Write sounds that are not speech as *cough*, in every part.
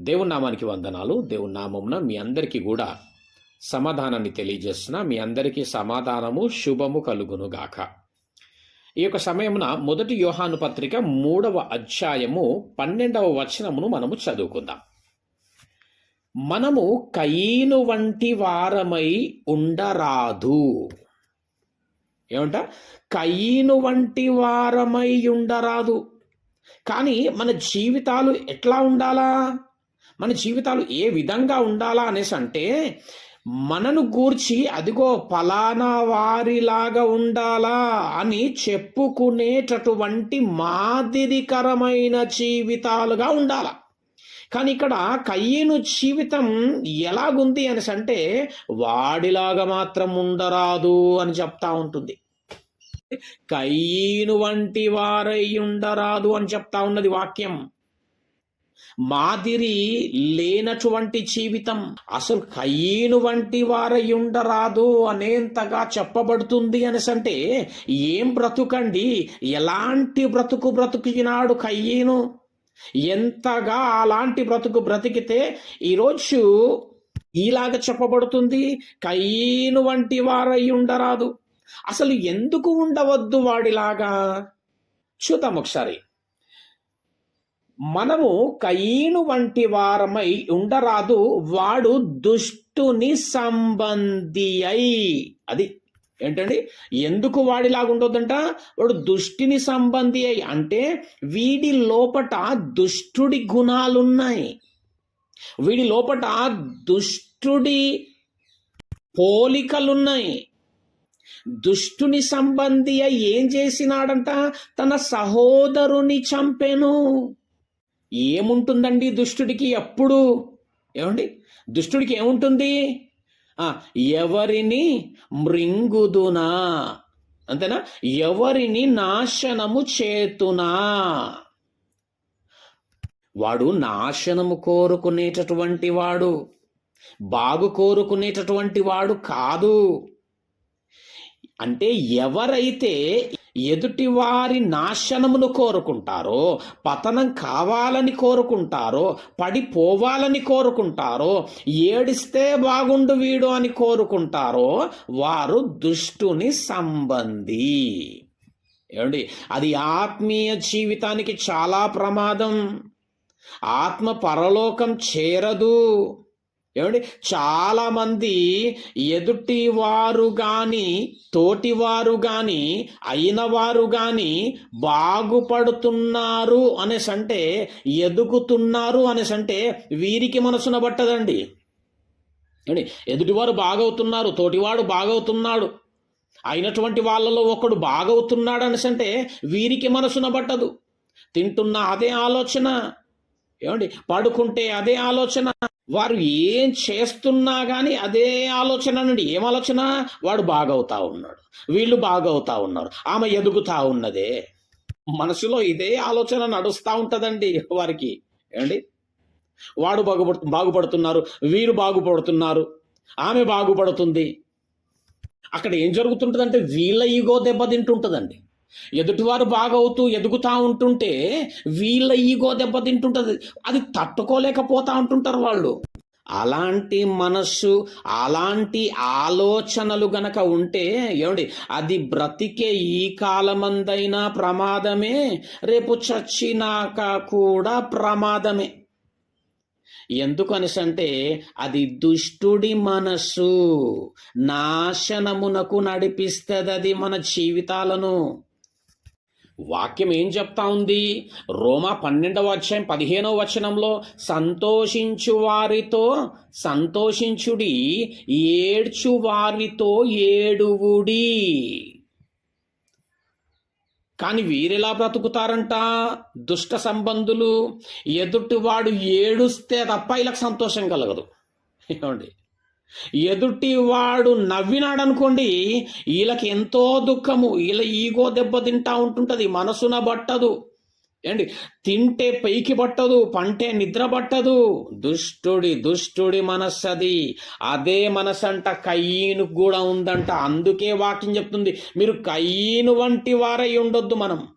దేవుని నామానికి వందనాలు. దేవుని నామమున మీ అందరికీ కూడా సమాధానాన్ని తెలియజేస్తున్న. మీ అందరికీ సమాధానము శుభము కలుగునుగాక. ఈ యొక్క సమయమున మొదటి యోహాను పత్రిక మూడవ అధ్యాయము పన్నెండవ వచనమును మనము చదువుకుందాం. మనము కయీను వంటి వారమై ఉండరాదు. ఏమంట? కయీను వంటి వారమై ఉండరాదు. కానీ మన జీవితాలు ఎట్లా ఉండాలా? మన జీవితాలు ఏ విధంగా ఉండాలా అనేసి అంటే మనను గూర్చి అదిగో ఫలానా వారిలాగా ఉండాలా అని చెప్పుకునేటటువంటి మాదిరికరమైన జీవితాలుగా ఉండాలా. కానీ ఇక్కడ కయ్యను జీవితం ఎలాగుంది అనేసి అంటే వాడిలాగా మాత్రం ఉండరాదు అని చెప్తా ఉంటుంది. కయ్యను వంటి వారై ఉండరాదు అని చెప్తా ఉన్నది వాక్యం. మాదిరి లేనటువంటి జీవితం. అసలు కయ్యను వంటి వారై ఉండరాదు అనేంతగా చెప్పబడుతుంది అనేసంటే ఏం బ్రతుకండి? ఎలాంటి బ్రతుకు బ్రతుకినాడు కయ్యను ఎంతగా అలాంటి బ్రతుకు బ్రతికితే ఈరోజు ఈలాగా చెప్పబడుతుంది కయ్యను వంటి వారై ఉండరాదు. అసలు ఎందుకు ఉండవద్దు వాడిలాగా? చూద్దాం ఒకసారి. మనము కయీను వంటి వారమై ఉండరాదు వాడు దుష్టుని సంబంధి అయి అది ఏంటండి? ఎందుకు వాడిలాగా ఉండొద్దంట? వాడు దుష్టిని సంబంధి అయి అంటే వీడి లోపట దుష్టుడి గుణాలున్నాయి. వీడి లోపట దుష్టుడి పోలికలున్నాయి. దుష్టుని సంబంధి అయి ఏం చేసినాడంట? తన సహోదరుని చంపెను. ఏముంటుందండి దుష్టుడికి ఎప్పుడు ఏమండి? దుష్టుడికి ఏముంటుంది? ఆ, ఎవరిని మృంగుదునా? అంతేనా? ఎవరిని నాశనము చేతునా? వాడు నాశనము కోరుకునేటటువంటి వాడు. బాగు కోరుకునేటటువంటి వాడు కాదు. అంటే ఎవరైతే ఎదుటి వారి నాశనమును కోరుకుంటారో పతనం కావాలని కోరుకుంటారో పడిపోవాలని కోరుకుంటారో ఏడిస్తే బాగుండు వీడు అని కోరుకుంటారో వారు దుష్టుని సంబంధి. ఏమండి? అది ఆత్మీయ జీవితానికి చాలా ప్రమాదం. ఆత్మ పరలోకం చేరదు. ఏమండి? చాలా మంది ఎదుటి వారు గాని తోటివారు గాని అయిన వారు గాని బాగుపడుతున్నారు అనేసి అంటే ఎదుగుతున్నారు అనేసి అంటే వీరికి మనసున పట్టదండి. ఏమండి? ఎదుటివారు బాగవుతున్నారు తోటివాడు బాగవుతున్నాడు. అయినటువంటి వాళ్ళలో ఒకడు బాగవుతున్నాడు అనేసి అంటే వీరికి మనసున పట్టదు. తింటున్న అదే ఆలోచన. ఏమండి? పడుకుంటే అదే ఆలోచన. వారు ఏం చేస్తున్నా కానీ అదే ఆలోచన నుండి ఏం ఆలోచన? వాడు బాగవుతా ఉన్నాడు. వీళ్ళు బాగవుతా ఉన్నారు. ఆమె ఎదుగుతా ఉన్నదే. మనసులో ఇదే ఆలోచన నడుస్తూ ఉంటుందండి వారికి. ఏమండి? వాడు బాగుపడు బాగుపడుతున్నారు. వీరు బాగుపడుతున్నారు. ఆమె బాగుపడుతుంది. అక్కడ ఏం జరుగుతుంటుందంటే వీళ్ళ ఈగో దెబ్బతింటుంటుందండి. ఎదుటివారు బాగవుతూ ఎదుగుతా ఉంటుంటే వీళ్ళ ఈగో దెబ్బతింటుంటుంది అది తట్టుకోలేకపోతూ ఉంటుంటారు వాళ్ళు. అలాంటి మనస్సు అలాంటి ఆలోచనలు గనక ఉంటే ఏమండి అది బ్రతికే ఈ కాలమందైనా ప్రమాదమే రేపు చచ్చినాక కూడా ప్రమాదమే. ఎందుకు అంటే అది దుష్టుడి మనస్సు. నాశనమునకు నడిపిస్తుంది అది మన జీవితాలను. వాక్యం ఏం చెప్తా ఉంది? రోమా పన్నెండవ అధ్యాయం పదిహేనవ వచనంలో సంతోషించు వారితో సంతోషించుడి ఏడ్చు వారితో ఏడువుడి. కానీ వీరెలా బ్రతుకుతారంట? దుష్ట సంబంధులు ఎదుటివాడు ఏడుస్తే తప్ప ఇలా సంతోషం కలగదు. ఏమండి? ఎదుటి వాడు నవ్వినాడు అనుకోండి వీళ్ళకి ఎంతో దుఃఖము. వీళ్ళ ఈగో దెబ్బ తింటా మనసున పట్టదు. ఏండి తింటే పైకి పట్టదు పంటే నిద్ర పట్టదు. దుష్టుడి దుష్టుడి మనస్సు అది అదే మనసు అంట కయ్యను కూడా ఉందంట. అందుకే వాక్యం చెప్తుంది. మీరు కయ్యను వంటి వారై ఉండొద్దు మనం.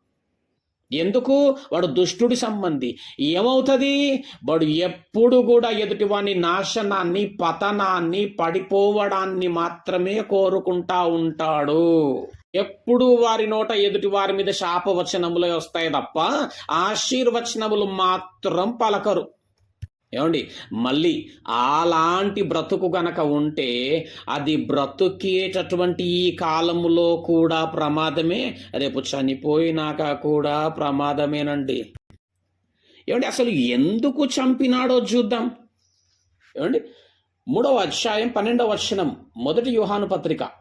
ఎందుకు? వాడు దుష్టుడి సంబంధి. ఏమవుతుంది? వాడు ఎప్పుడు కూడా ఎదుటివాని నాశనాన్ని పతనాన్ని పడిపోవడాన్ని మాత్రమే కోరుకుంటా ఉంటాడు. ఎప్పుడు వారి నోట ఎదుటి వారి మీద శాపవచనములే వస్తాయి తప్ప ఆశీర్వచనములు మాత్రం పలకరు. ఏమండి? మళ్ళీ అలాంటి బ్రతుకు గనక ఉంటే అది బ్రతుకేటటువంటి ఈ కాలంలో కూడా ప్రమాదమే రేపు చనిపోయినాక కూడా ప్రమాదమేనండి. ఏమండి అసలు ఎందుకు చంపినాడో చూద్దాం. ఏమండి? మూడవ అధ్యాయం పన్నెండవ వచనం మొదటి వ్యూహాను పత్రిక.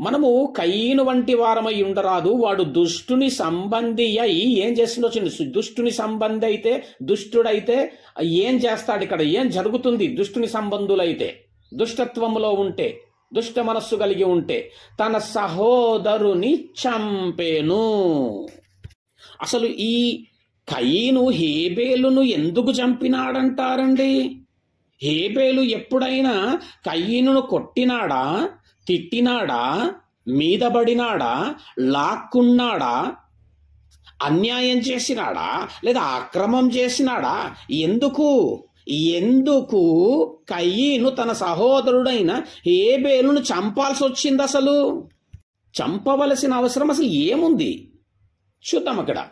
మనము కయ్యను వంటి వారమై ఉండరాదు వాడు దుష్టుని సంబంధి అయి ఏం చేస్తుందో చూడండి. దుష్టుని సంబంధి అయితే దుష్టుడైతే ఏం చేస్తాడు ఇక్కడ? ఏం జరుగుతుంది? దుష్టుని సంబంధులైతే దుష్టత్వములో ఉంటే దుష్ట మనస్సు కలిగి ఉంటే తన సహోదరుని చంపేను. అసలు ఈ కయ్యను హేబేలును ఎందుకు చంపినాడంటారండి? హేబేలు ఎప్పుడైనా కయీనును కొట్టినాడా? తిట్టినాడా? మీదబడినాడా? లాక్కున్నాడా? అన్యాయం చేసినాడా? లేదా అక్రమం చేసినాడా? ఎందుకు? ఎందుకు కయ్యను తన సహోదరుడైన హేబేలును చంపాల్సి వచ్చింది అసలు చంపవలసిన అవసరం అసలు ఏముంది? చూద్దాం అక్కడ.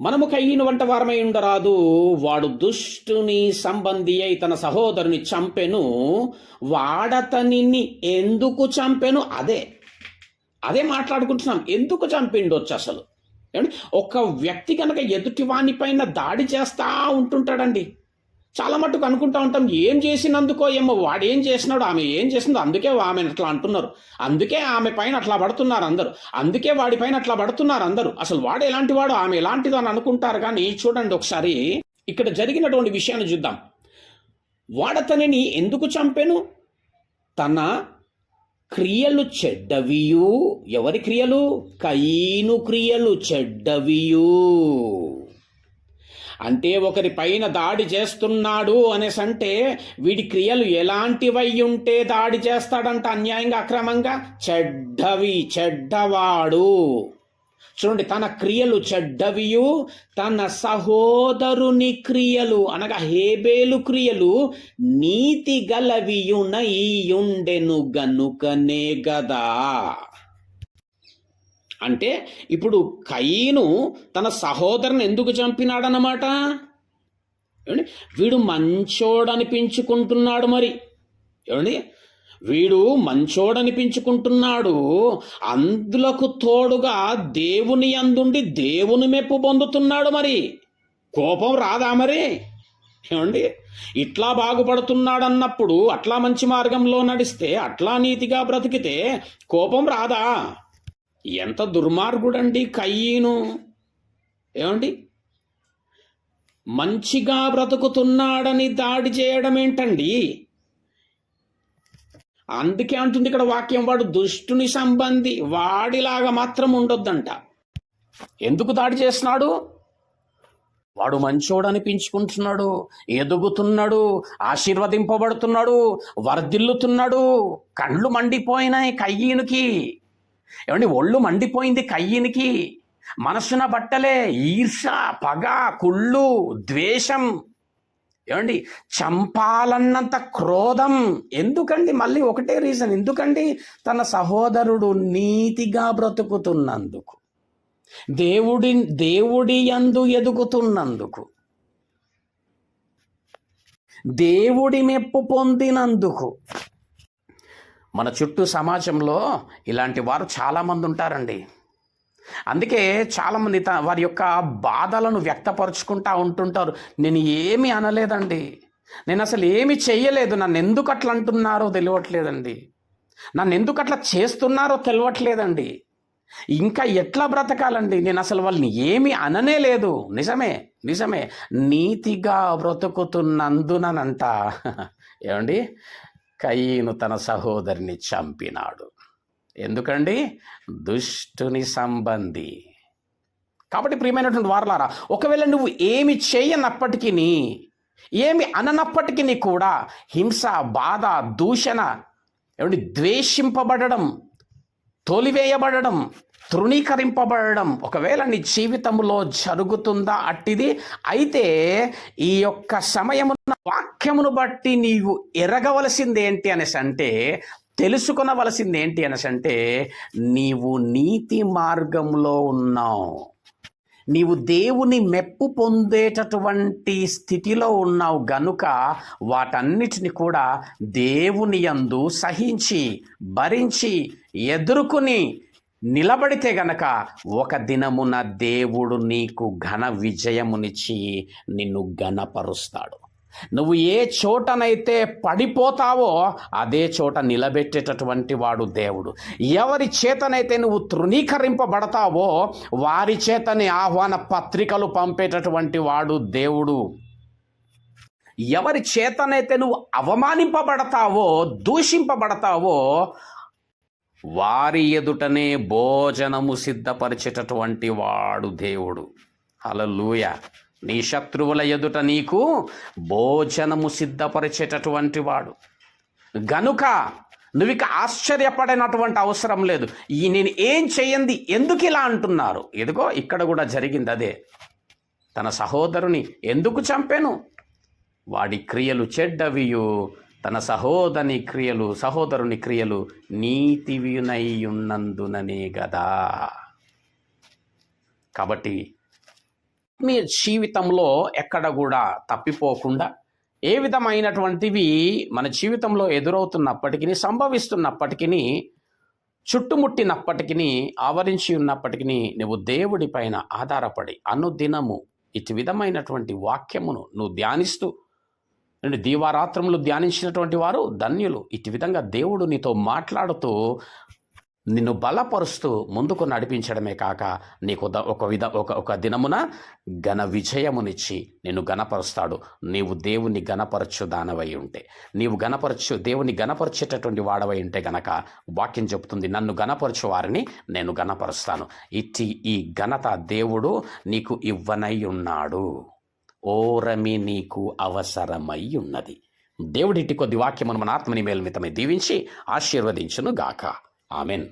మనము కయ్యిన వంట వారమై ఉండరాదు. వాడు దుష్టుని సంబంధి అయి తన సహోదరుని చంపెను. వాడతనిని ఎందుకు చంపెను? అదే. అదే మాట్లాడుకుంటున్నాం. ఎందుకు చంపిండొచ్చు అసలు? ఒక వ్యక్తి కనుక ఎదుటి పైన దాడి చేస్తా ఉంటుంటాడండి. చాలా మట్టుకు అనుకుంటా ఉంటాం ఏం చేసినందుకో ఏమో వాడు ఏం చేసినాడు ఆమె ఏం చేసిందో అందుకే ఆమె అట్లా అంటున్నారు. అందుకే ఆమె పైన అట్లా పడుతున్నారు అందరు. అందుకే వాడి పైన అట్లా పడుతున్నారు అందరూ. అసలు వాడు ఎలాంటి వాడు ఆమె ఎలాంటిదో అని అనుకుంటారు కానీ చూడండి ఒకసారి ఇక్కడ జరిగినటువంటి విషయాన్ని చూద్దాం. వాడతనిని ఎందుకు చంపెను? తన క్రియలు చెడ్డవియు. ఎవరి క్రియలు? కయీను క్రియలు చెడ్డవియు. అంటే ఒకరి పైన దాడి చేస్తున్నాడు అనేసి అంటే వీడి క్రియలు ఎలాంటివై ఉంటే దాడి చేస్తాడంట అన్యాయంగా అక్రమంగా? చెడ్డవి చెడ్డవాడు. చూడండి తన క్రియలు చెడ్డవియు తన సహోదరుని క్రియలు అనగా హేబేలు క్రియలు నీతి గలవియునయుండెను గనుకనే గదా. అంటే ఇప్పుడు కయ్యను తన సహోదరుని ఎందుకు చంపినాడనమాట ఏమండి? వీడు మంచోడనిపించుకుంటున్నాడు మరి. ఏమండి? వీడు మంచోడనిపించుకుంటున్నాడు. అందులకు తోడుగా దేవుని అందుండి దేవుని మెప్పు పొందుతున్నాడు మరి. కోపం రాదా మరి? ఏమండి? ఇట్లా బాగుపడుతున్నాడన్నప్పుడు అట్లా మంచి మార్గంలో నడిస్తే అట్లా నీతిగా బ్రతికితే కోపం రాదా? ఎంత దుర్మార్గుడండి కయ్యను. ఏమండి? మంచిగా బ్రతుకుతున్నాడని దాడి చేయడం ఏంటండి అందుకే అంటుంది ఇక్కడ వాక్యం వాడు దుష్టుని సంబంధి వాడిలాగా మాత్రం ఉండొద్దంట. ఎందుకు దాడి చేస్తున్నాడు? వాడు మంచోడు అనిపించుకుంటున్నాడు ఎదుగుతున్నాడు ఆశీర్వదింపబడుతున్నాడు వర్ధిల్లుతున్నాడు కళ్ళు మండిపోయినాయి కయ్యనుకి. ఏమండి ఒళ్ళు మండిపోయింది కయ్యనికి. మనస్సున బట్టలే ఈర్ష పగ కుళ్ళు ద్వేషం. ఏమండి చంపాలన్నంత క్రోధం. ఎందుకండి? మళ్ళీ ఒకటే రీజన్. ఎందుకండి? తన సహోదరుడు నీతిగా బ్రతుకుతున్నందుకు. దేవుడి దేవుడి యందు ఎదుగుతున్నందుకు. దేవుడి మెప్పు పొందినందుకు. మన చుట్టూ సమాజంలో ఇలాంటి వారు చాలామంది ఉంటారండి. అందుకే చాలామంది త వారి యొక్క బాధలను వ్యక్తపరుచుకుంటా ఉంటుంటారు. నేను ఏమీ అనలేదండి. నేను అసలు ఏమి చెయ్యలేదు. నన్ను ఎందుకు అట్లా అంటున్నారో తెలియట్లేదండి. నన్ను ఎందుకు అట్లా చేస్తున్నారో తెలియట్లేదండి. ఇంకా ఎట్లా బ్రతకాలండి? నేను అసలు వాళ్ళని ఏమీ అననే లేదు. నిజమే నిజమే. నీతిగా బ్రతుకుతున్నందుననంట. *laughs* ఏమండి? కయ్యను తన సహోదరిని చంపినాడు. ఎందుకండి? దుష్టుని సంబంధి. కాబట్టి ప్రియమైనటువంటి వారలారా ఒకవేళ నువ్వు ఏమి చేయనప్పటికీ ఏమి అననప్పటికీ కూడా హింస బాధ దూషణ ఏమండి ద్వేషింపబడడం తోలివేయబడడం తృణీకరింపబడడం. ఒకవేళ నీ జీవితంలో జరుగుతుందా అట్టిది అయితే ఈ యొక్క సమయమున వాక్యమును బట్టి నీవు ఎరగవలసింది ఏంటి అనేసి అంటే తెలుసుకొనవలసింది ఏంటి అనేసి అంటే నీవు నీతి మార్గంలో ఉన్నావు. నీవు దేవుని మెప్పు పొందేటటువంటి స్థితిలో ఉన్నావు గనుక వాటన్నిటిని కూడా దేవుని యందు సహించి భరించి ఎదుర్కొని నిలబడితే గనక ఒక దినమున దేవుడు నీకు ఘన విజయమునిచ్చి నిన్ను ఘనపరుస్తాడు. నువ్వు ఏ చోటనైతే పడిపోతావో అదే చోట నిలబెట్టేటటువంటి వాడు దేవుడు. ఎవరి చేతనైతే నువ్వు తృణీకరింపబడతావో వారి చేతని ఆహ్వాన పత్రికలు పంపేటటువంటి వాడు దేవుడు. ఎవరి చేతనైతే నువ్వు అవమానింపబడతావో దూషింపబడతావో వారి ఎదుటనే భోజనము సిద్ధపరిచేటటువంటి వాడు దేవుడు. అలలుయ నీ శత్రువుల ఎదుట నీకు భోజనము సిద్ధపరిచేటటువంటి వాడు. గనుక నువ్వు ఇక ఆశ్చర్యపడినటువంటి అవసరం లేదు. ఈ నేను ఏం చేయండి ఎందుకు ఇలా అంటున్నారు? ఎదుగో ఇక్కడ కూడా జరిగింది అదే. తన సహోదరుని ఎందుకు చంపాను? వాడి క్రియలు చెడ్డవియు. తన సహోదరుని క్రియలు సహోదరుని క్రియలు నీతివినై ఉన్నందుననే గదా. కాబట్టి మీ జీవితంలో ఎక్కడ కూడా తప్పిపోకుండా ఏ విధమైనటువంటివి మన జీవితంలో ఎదురవుతున్నప్పటికీ సంభవిస్తున్నప్పటికీ చుట్టుముట్టినప్పటికీ ఆవరించి ఉన్నప్పటికీ నువ్వు దేవుడి పైన ఆధారపడి అనుదినము ఇటు విధమైనటువంటి వాక్యమును నువ్వు ధ్యానిస్తూ నేను దీవారాత్రములు ధ్యానించినటువంటి వారు ధన్యులు. ఇటు విధంగా దేవుడు నీతో మాట్లాడుతూ నిన్ను బలపరుస్తూ ముందుకు నడిపించడమే కాక నీకు ద- ఒక విధ ఒక ఒక దినమున ఘన విజయమునిచ్చి నిన్ను గణపరుస్తాడు నీవు దేవుని గణపరచు దానవై ఉంటే. నీవు గణపరచు దేవుని గణపరిచేటటువంటి వాడవై ఉంటే గనక వాక్యం చెబుతుంది నన్ను గణపరచు వారిని నేను గణపరుస్తాను ఇట్టి ఈ ఘనత దేవుడు నీకు ఇవ్వనై ఉన్నాడు. ఓరమి నీకు అవసరమై ఉన్నది దేవుడిటి కొద్ది వాక్యమును మన ఆత్మని మేల్మితమై దీవించి ఆశీర్వదించును గాక ఆమెన్.